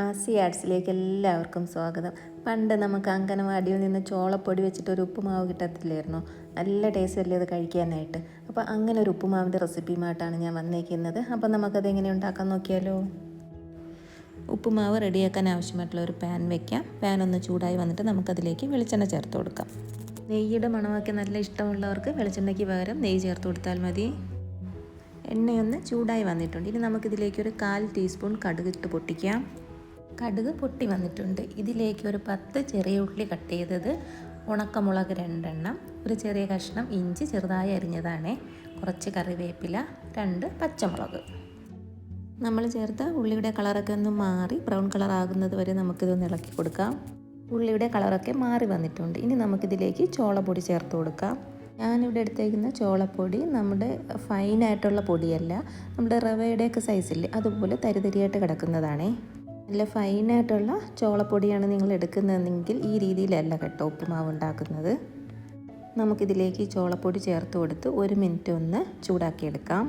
ആസി ആർട്സിലേക്ക് എല്ലാവർക്കും സ്വാഗതം. പണ്ട് നമുക്ക് അങ്കനവാടിയിൽ നിന്ന് ചോളപ്പൊടി വെച്ചിട്ട് ഒരു ഉപ്പുമാവ് കിട്ടത്തില്ലായിരുന്നു. നല്ല ടേസ്റ്റ് അല്ലേ അത് കഴിക്കാനായിട്ട്. അപ്പോൾ അങ്ങനെ ഒരു ഉപ്പുമാവിന്റെ റെസിപ്പിയുമായിട്ടാണ് ഞാൻ വന്നേക്കുന്നത്. അപ്പോൾ നമുക്കത് എങ്ങനെ ഉണ്ടാക്കാൻ നോക്കിയാലോ? ഉപ്പുമാവ് റെഡിയാക്കാൻ ആവശ്യമായിട്ടുള്ള ഒരു പാൻ വെക്കാം. പാൻ ഒന്ന് ചൂടായി വന്നിട്ട് നമുക്കതിലേക്ക് വെളിച്ചെണ്ണ ചേർത്ത് കൊടുക്കാം. നെയ്യുടെ മണമൊക്കെ നല്ല ഇഷ്ടമുള്ളവർക്ക് വെളിച്ചെണ്ണയ്ക്ക് പകരം നെയ്യ് ചേർത്ത് കൊടുത്താൽ മതി. എണ്ണയൊന്ന് ചൂടായി വന്നിട്ടുണ്ട്. ഇനി നമുക്കിതിലേക്ക് ഒരു കാൽ ടീസ്പൂൺ കടുക് ഇട്ട് പൊട്ടിക്കാം. കടുക് പൊട്ടി വന്നിട്ടുണ്ട്. ഇതിലേക്ക് ഒരു പത്ത് ചെറിയ ഉള്ളി കട്ട് ചെയ്തത് ഉണക്കമുളക് രണ്ടെണ്ണം ഒരു ചെറിയ കഷ്ണം ഇഞ്ചി ചെറുതായി അരിഞ്ഞതാണ് കുറച്ച് കറിവേപ്പില രണ്ട് പച്ചമുളക്. നമ്മൾ ചേർത്ത ഉള്ളിയുടെ കളറൊക്കെ ഒന്ന് മാറി ബ്രൗൺ കളർ ആകുന്നത് വരെ നമുക്കിതൊന്ന് ഇളക്കി കൊടുക്കാം. ഉള്ളിയുടെ കളറൊക്കെ മാറി വന്നിട്ടുണ്ട്. ഇനി നമുക്കിതിലേക്ക് ചോളപ്പൊടി ചേർത്ത് കൊടുക്കാം. ഞാനിവിടെ എടുത്തേക്കുന്ന ചോളപ്പൊടി നമ്മുടെ ഫൈനായിട്ടുള്ള പൊടിയല്ല നമ്മുടെ റവയുടെയൊക്കെ സൈസില്ലേ അതുപോലെ തരിതരിയായിട്ട് കിടക്കുന്നതാണേ. നല്ല ഫൈനായിട്ടുള്ള ചോളപ്പൊടിയാണ് നിങ്ങൾ എടുക്കുന്നതെങ്കിൽ ഈ രീതിയിലല്ല കേട്ടോ ഉപ്പുമാവ് ഉണ്ടാക്കുന്നത്. നമുക്കിതിലേക്ക് ചോളപ്പൊടി ചേർത്ത് കൊടുത്ത് ഒരു മിനിറ്റ് ഒന്ന് ചൂടാക്കിയെടുക്കാം.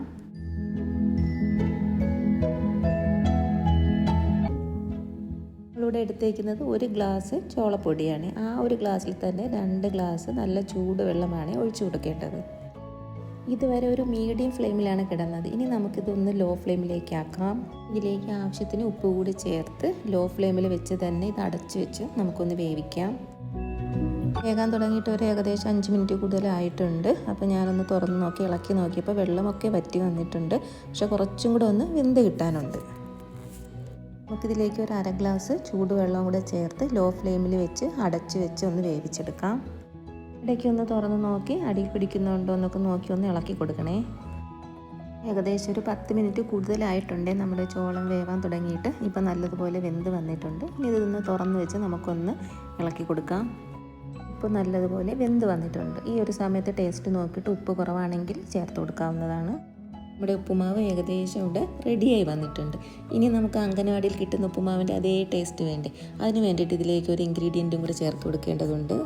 നമ്മളിവിടെ എടുത്തേക്കുന്നത് ഒരു ഗ്ലാസ് ചോളപ്പൊടിയാണ്. ആ ഒരു ഗ്ലാസ്സിൽ തന്നെ രണ്ട് ഗ്ലാസ് നല്ല ചൂടുവെള്ളമാണ് ഒഴിച്ചു കൊടുക്കേണ്ടത്. ഇതുവരെ ഒരു മീഡിയം ഫ്ലെയിമിലാണ് കിടന്നത്. ഇനി നമുക്കിതൊന്ന് ലോ ഫ്ലെയിമിലേക്ക് ആക്കാം ഇതിലേക്ക് ആവശ്യത്തിന് ഉപ്പ് കൂടി ചേർത്ത് ലോ ഫ്ലെയിമിൽ വെച്ച് തന്നെ ഇത് അടച്ചു വെച്ച് നമുക്കൊന്ന് വേവിക്കാം. വേകാൻ തുടങ്ങിയിട്ട് ഒരു ഏകദേശം അഞ്ച് മിനിറ്റ് കൂടുതലായിട്ടുണ്ട്. അപ്പോൾ ഞാനൊന്ന് തുറന്ന് നോക്കി ഇളക്കി നോക്കിയപ്പോൾ വെള്ളമൊക്കെ വറ്റി വന്നിട്ടുണ്ട്. പക്ഷെ കുറച്ചും കൂടെ ഒന്ന് വെന്ത് കിട്ടാനുണ്ട്. നമുക്കിതിലേക്ക് ഒരു അര ഗ്ലാസ് ചൂടുവെള്ളം കൂടെ ചേർത്ത് ലോ ഫ്ലെയിമിൽ വെച്ച് അടച്ച് വെച്ച് ഒന്ന് വേവിച്ചെടുക്കാം. ഇടയ്ക്ക് ഒന്ന് തുറന്ന് നോക്കി അടി പിടിക്കുന്നുണ്ടോ എന്നൊക്കെ നോക്കി ഒന്ന് ഇളക്കി കൊടുക്കണേ. ഏകദേശം ഒരു പത്ത് മിനിറ്റ് കൂടുതലായിട്ടുണ്ട്. നമ്മുടെ ചോളം വേവാൻ തുടങ്ങിയിട്ട് ഇപ്പം നല്ലതുപോലെ വെന്ത് വന്നിട്ടുണ്ട്. ഇനി ഇതൊന്ന് തുറന്ന് വെച്ച് നമുക്കൊന്ന് ഇളക്കി കൊടുക്കാം. ഉപ്പ് നല്ലതുപോലെ വെന്ത് വന്നിട്ടുണ്ട്. ഈ ഒരു സമയത്ത് ടേസ്റ്റ് നോക്കിയിട്ട് ഉപ്പ് കുറവാണെങ്കിൽ ചേർത്ത് കൊടുക്കാവുന്നതാണ്. നമ്മുടെ ഉപ്പുമാവ് ഏകദേശം ഇവിടെ റെഡിയായി വന്നിട്ടുണ്ട്. ഇനി നമുക്ക് അംഗനവാടിയിൽ കിട്ടുന്ന ഉപ്പുമാവിന്റെ അതേ ടേസ്റ്റ് വേണ്ടേ? അതിന് വേണ്ടിയിട്ട് ഇതിലേക്ക് ഒരു ഇൻഗ്രീഡിയന്റും കൂടി ചേർത്ത് കൊടുക്കേണ്ടതുണ്ട്.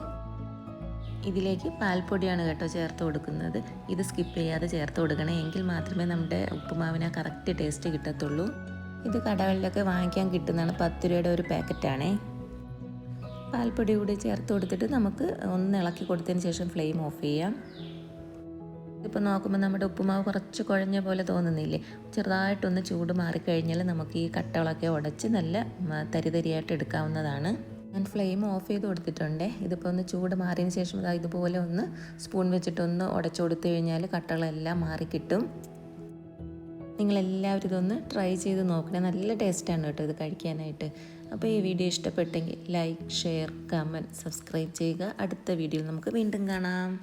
ഇതിലേക്ക് പാൽപ്പൊടിയാണ് കേട്ടോ ചേർത്ത് കൊടുക്കുന്നത്. ഇത് സ്കിപ്പ് ചെയ്യാതെ ചേർത്ത് കൊടുക്കണേ. എങ്കിൽ മാത്രമേ നമ്മുടെ ഉപ്പുമാവിന് കറക്റ്റ് ടേസ്റ്റ് കിട്ടത്തുള്ളൂ. ഇത് കടകളിലൊക്കെ വാങ്ങിക്കാൻ കിട്ടുന്നതാണ് പത്ത് രൂപയുടെ ഒരു പാക്കറ്റാണേ. പാൽപ്പൊടി കൂടി ചേർത്ത് കൊടുത്തിട്ട് നമുക്ക് ഒന്ന് ഇളക്കി കൊടുത്തതിന് ശേഷം ഫ്ലെയിം ഓഫ് ചെയ്യാം. ഇപ്പോൾ നോക്കുമ്പോൾ നമ്മുടെ ഉപ്പുമാവ് കുറച്ച് കുഴഞ്ഞ പോലെ തോന്നുന്നില്ലേ? ചെറുതായിട്ടൊന്ന് ചൂട് മാറിക്കഴിഞ്ഞാൽ നമുക്ക് ഈ കട്ടകളൊക്കെ ഉടച്ച് നല്ല തരിതരിയായിട്ട് എടുക്കാവുന്നതാണ്. ഞാൻ ഫ്ലെയിം ഓഫ് ചെയ്ത് കൊടുത്തിട്ടുണ്ട്. ഇതിപ്പോൾ ഒന്ന് ചൂട് മാറിയതിന് ശേഷം ഇതാ ഇതുപോലെ ഒന്ന് സ്പൂൺ വെച്ചിട്ടൊന്ന് ഉടച്ചു കൊടുത്തു കഴിഞ്ഞാൽ കട്ടകളെല്ലാം മാറി കിട്ടും. നിങ്ങളെല്ലാവരും ഇതൊന്ന് ട്രൈ ചെയ്ത് നോക്കണേ. നല്ല ടേസ്റ്റാണ് കേട്ടോ ഇത് കഴിക്കാനായിട്ട്. അപ്പോൾ ഈ വീഡിയോ ഇഷ്ടപ്പെട്ടെങ്കിൽ ലൈക്ക് ഷെയർ കമന്റ് സബ്സ്ക്രൈബ് ചെയ്യുക. അടുത്ത വീഡിയോയിൽ നമുക്ക് വീണ്ടും കാണാം.